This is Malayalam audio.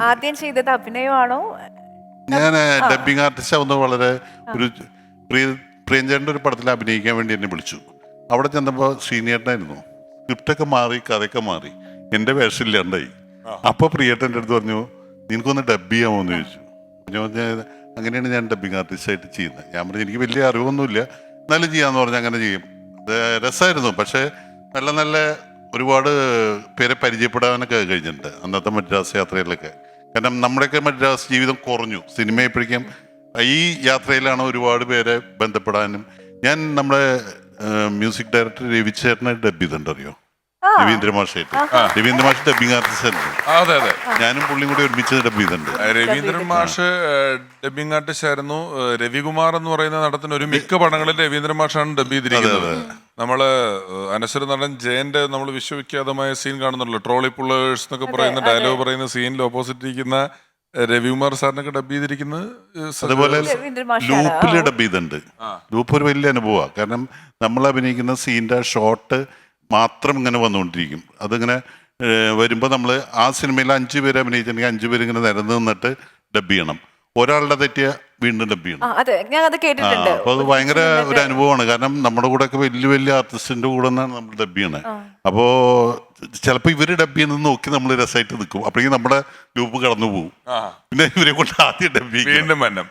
ആദ്യം ചെയ്തത് അഭിനയമാണോ? ഞാൻ ഡബിങ് ആർട്ടിസ്റ്റ് ആവുന്ന വളരെ ഒരു പ്രിയ പ്രിയഞ്ചേട്ടന്റെ ഒരു പടത്തിൽ അഭിനയിക്കാൻ വേണ്ടി എന്നെ വിളിച്ചു. അവിടെ ചെന്നപ്പോൾ ശ്രീനിയേട്ടനായിരുന്നു സ്ക്രിപ്റ്റൊക്കെ മാറി കഥയൊക്കെ മാറി. എന്റെ വേഷം ഇല്ലാണ്ടായി അപ്പോൾ പ്രിയേട്ടന്റെ അടുത്ത് പറഞ്ഞു നിനക്കൊന്ന് ഡബ് ചെയ്യാമോ എന്ന് ചോദിച്ചു. ഞാൻ അങ്ങനെയാണ് ഞാൻ ഡബിങ് ആർട്ടിസ്റ്റായിട്ട് ചെയ്യുന്നത്. ഞാൻ പറഞ്ഞു എനിക്ക് വലിയ അറിവൊന്നുമില്ല. എന്നാലും ചെയ്യാന്ന് പറഞ്ഞാൽ അങ്ങനെ ചെയ്യും. അത് രസമായിരുന്നു പക്ഷേ നല്ല നല്ല ഒരുപാട് പേരെ പരിചയപ്പെടാനൊക്കെ കഴിഞ്ഞിട്ടുണ്ട്. അന്നത്തെ മദ്രാസ് യാത്രയിലൊക്കെ കാരണം നമ്മുടെയൊക്കെ മദ്രാസ് ജീവിതം കുറഞ്ഞു. സിനിമ ഇപ്പോഴേക്കും ഈ യാത്രയിലാണ് ഒരുപാട് പേരെ ബന്ധപ്പെടാനും. ഞാൻ നമ്മുടെ മ്യൂസിക് ഡയറക്ടർ രവിചേട്ടനെ ഡബ് ചെയ്തിട്ടുണ്ട് അറിയോ രവീന്ദ്ര മാഷായിട്ട്. രവീന്ദ്ര മാഷ് ഡബിങ് ആർട്ടിസ്റ്റ് അതെ അതെ. ഞാനും പുള്ളിയും കൂടി ഒരുമിച്ച് ഡബ് ചെയ്തിട്ടുണ്ട്. രവീന്ദ്രൻ മാഷ് ഡബിങ് ആർട്ടിസ്റ്റ് ആയിരുന്നു. രവികുമാർ എന്ന് പറയുന്ന നടത്തുന്ന ഒരു മിക്ക പടങ്ങളിൽ രവീന്ദ്രൻ മാഷാണ് ഡബ് ചെയ്തിരിക്കുന്നത്. നമ്മൾ ഏഹ് അനശ്വര നടൻ ജയന്റെ നമ്മൾ വിശ്വവിഖ്യാതമായ സീൻ കാണുന്നുണ്ടല്ലോ. ട്രോളി പുള്ളേഴ്സ് എന്നൊക്കെ പറയുന്ന ഡയലോഗ് പറയുന്ന സീനിൽ ഓപ്പോസിറ്റ് ഇരിക്കുന്ന രവികുമാർ സാറിനൊക്കെ ഡബ് ചെയ്തിരിക്കുന്നത് അതുപോലെ ലൂപ്പിൽ ഡബ് ചെയ്തിട്ടുണ്ട്. ലൂപ്പ് ഒരു വലിയ അനുഭവമാണ് കാരണം നമ്മൾ അഭിനയിക്കുന്ന സീന്റെ ഷോട്ട് മാത്രം ഇങ്ങനെ വന്നുകൊണ്ടിരിക്കും. അതിങ്ങനെ വരുമ്പോൾ നമ്മൾ ആ സിനിമയിൽ അഞ്ച് പേര് അഭിനയിച്ചിട്ടുണ്ടെങ്കിൽ അഞ്ച് പേര് ഇങ്ങനെ നിരന്ന് നിന്നിട്ട് ഡബ് ചെയ്യണം. ഒരാളുടെ തെറ്റിയ വീണ്ടും ഡബ് ചെയ്യണം അതെ. ഞാൻ അത് കേട്ടിട്ടുണ്ട് അപ്പൊ അത് ഭയങ്കര ഒരു അനുഭവമാണ്. കാരണം നമ്മുടെ കൂടെ ഒക്കെ വലിയ വലിയ ആർട്ടിസ്റ്റിന്റെ കൂടെ നിന്നാണ് നമ്മൾ ഡബ് ചെയ്യണത് അപ്പോ ചിലപ്പോ ഇവർ ഡബ് ചെയ്യുന്നത് നോക്കി നമ്മൾ രസമായിട്ട് നിൽക്കും. അപ്പോഴേക്കും നമ്മുടെ ഗ്രൂപ്പ് കടന്നു പോകും ആ, പിന്നെ ഇവരെ കൊണ്ട് ആദ്യം ഡബ് ചെയ്യും വീണ്ടും